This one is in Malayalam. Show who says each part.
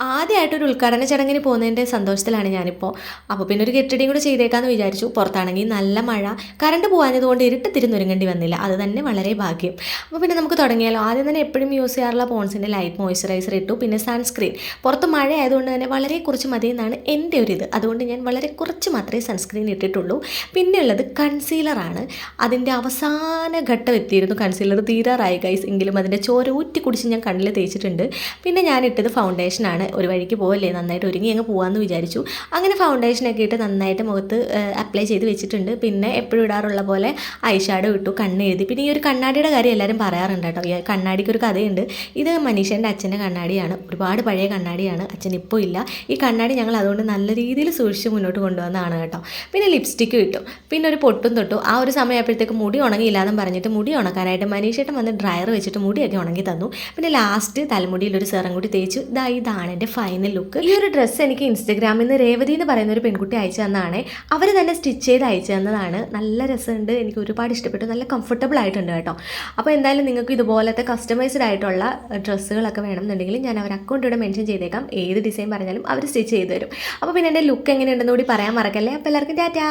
Speaker 1: ആദ്യമായിട്ട് ഒരു ഉദ്ഘാടന ചടങ്ങിന് പോകുന്നതിന്റെ സന്തോഷത്തിലാണ് ഞാനിപ്പോൾ. അപ്പോൾ പിന്നെ ഒരു കെട്ടിടയും കൂടെ ചെയ്തേക്കാമെന്ന് വിചാരിച്ചു. പുറത്താണെങ്കിൽ നല്ല മഴ കറണ്ട് പോകാഞ്ഞതുകൊണ്ട് ഇരുട്ട് തിരുന്നൊരുങ്ങേണ്ടി വന്നില്ല. അത് തന്നെ വളരെ ഭാഗ്യം. അപ്പോൾ പിന്നെ നമുക്ക് തുടങ്ങിയാലോ. ആദ്യം തന്നെ എപ്പോഴും യൂസ് ചെയ്യാറുള്ള പോൺസിന്റെ ലൈറ്റ് മോയ്സ്ചറൈസർ ഇട്ടു. പിന്നെ സൺസ്ക്രീൻ. പുറത്ത് മഴ ആയതുകൊണ്ട് തന്നെ വളരെ കുറച്ച് മതി എന്നാണ് എന്റെ ഒരു ഇത് അതുകൊണ്ട് ഞാൻ വളരെ കുറച്ച് മാത്രമേ സൺസ്ക്രീൻ ഇട്ടിട്ടുള്ളൂ. പിന്നെയുള്ളത് കൺസീലറാണ്. അതിന്റെ അവസാന ഘട്ടം എത്തിയിരുന്നു കൺസീലർ. തീരാറായി ഗൈസ് എങ്കിലും അതിന്റെ ചോര ഊറ്റി കുടിച്ച് ഞാൻ കണ്ണിൽ തേച്ചിട്ടുണ്ട്. പിന്നെ ഞാൻ ഇട്ടത് ഫൗണ്ടേഷനാണ് ഒരു വഴിക്ക് പോകല്ലേ നന്നായിട്ട് ഒരുങ്ങി അങ്ങ് പോകാമെന്ന് വിചാരിച്ചു. അങ്ങനെ ഫൗണ്ടേഷനൊക്കെ ഇട്ട് നന്നായിട്ട് മുഖത്ത് അപ്ലൈ ചെയ്ത് വെച്ചിട്ടുണ്ട്. പിന്നെ എപ്പോഴും ഇടാറുള്ള പോലെ ഐഷാഡോ ഷാഡോ ഇട്ടു കണ്ണ് എഴുതി. പിന്നെ ഈ ഒരു കണ്ണാടിയുടെ കാര്യം എല്ലാവരും പറയാറുണ്ട് കേട്ടോ. ഈ കണ്ണാടിക്ക് ഒരു കഥയുണ്ട്. ഇത് മനീഷന്റെ അച്ഛന്റെ കണ്ണാടിയാണ്. ഒരുപാട് പഴയ കണ്ണാടിയാണ്. അച്ഛൻ ഇപ്പോൾ ഇല്ല. ഈ കണ്ണാടി ഞങ്ങൾ അതുകൊണ്ട് നല്ല രീതിയിൽ സൂക്ഷിച്ച് മുന്നോട്ട് കൊണ്ടുവന്നതാണ് കേട്ടോ. പിന്നെ ലിപ്സ്റ്റിക്കും ഇട്ടു. പിന്നെ ഒരു പൊട്ടും തൊട്ടു. ആ ഒരു സമയപ്പോഴത്തേക്ക് മുടി ഉണങ്ങിയില്ലാന്നും പറഞ്ഞിട്ട് മുടി ഉണക്കാനായിട്ട് മനീഷേട്ടൻ വന്ന് ഡ്രയർ വെച്ചിട്ട് മുടിയൊക്കെ ഉണങ്ങി തന്നു. പിന്നെ ലാസ്റ്റ് തലമുടിയിൽ ഒരു സെറം കൂടി തേച്ചു. ഇതാ ഇതാണ് എന്റെ ഫൈനൽ ലുക്ക് ഈ ഒരു ഡ്രസ്സ് എനിക്ക് ഇൻസ്റ്റഗ്രാമിൽ നിന്ന് രേവതി എന്ന് പറയുന്ന ഒരു പെൺകുട്ടി അയച്ചു തന്നതാണ് അവർ തന്നെ സ്റ്റിച്ച് ചെയ്ത് അയച്ചു തന്നതാണ്. നല്ല രസമുണ്ട്. എനിക്ക് ഒരുപാട് ഇഷ്ടപ്പെട്ടു. നല്ല കംഫർട്ടബിൾ ആയിട്ടുണ്ട് കേട്ടോ. അപ്പോൾ എന്തായാലും നിങ്ങൾക്ക് ഇതുപോലത്തെ കസ്റ്റമൈസ്ഡ് ആയിട്ടുള്ള ഡ്രസ്സുകളൊക്കെ വേണമെന്നുണ്ടെങ്കിൽ ഞാൻ അവർ അക്കൗണ്ട് ഇവിടെ മെൻഷൻ ചെയ്തേക്കാം. ഏത് ഡിസൈൻ പറഞ്ഞാലും അവർ സ്റ്റിച്ച് ചെയ്ത് തരും. അപ്പോൾ പിന്നെ എന്റെ ലുക്ക് എങ്ങനെയുണ്ടെന്ന് കൂടി പറയാൻ മറക്കല്ലേ? അപ്പോൾ എല്ലാവർക്കും ടാറ്റാ!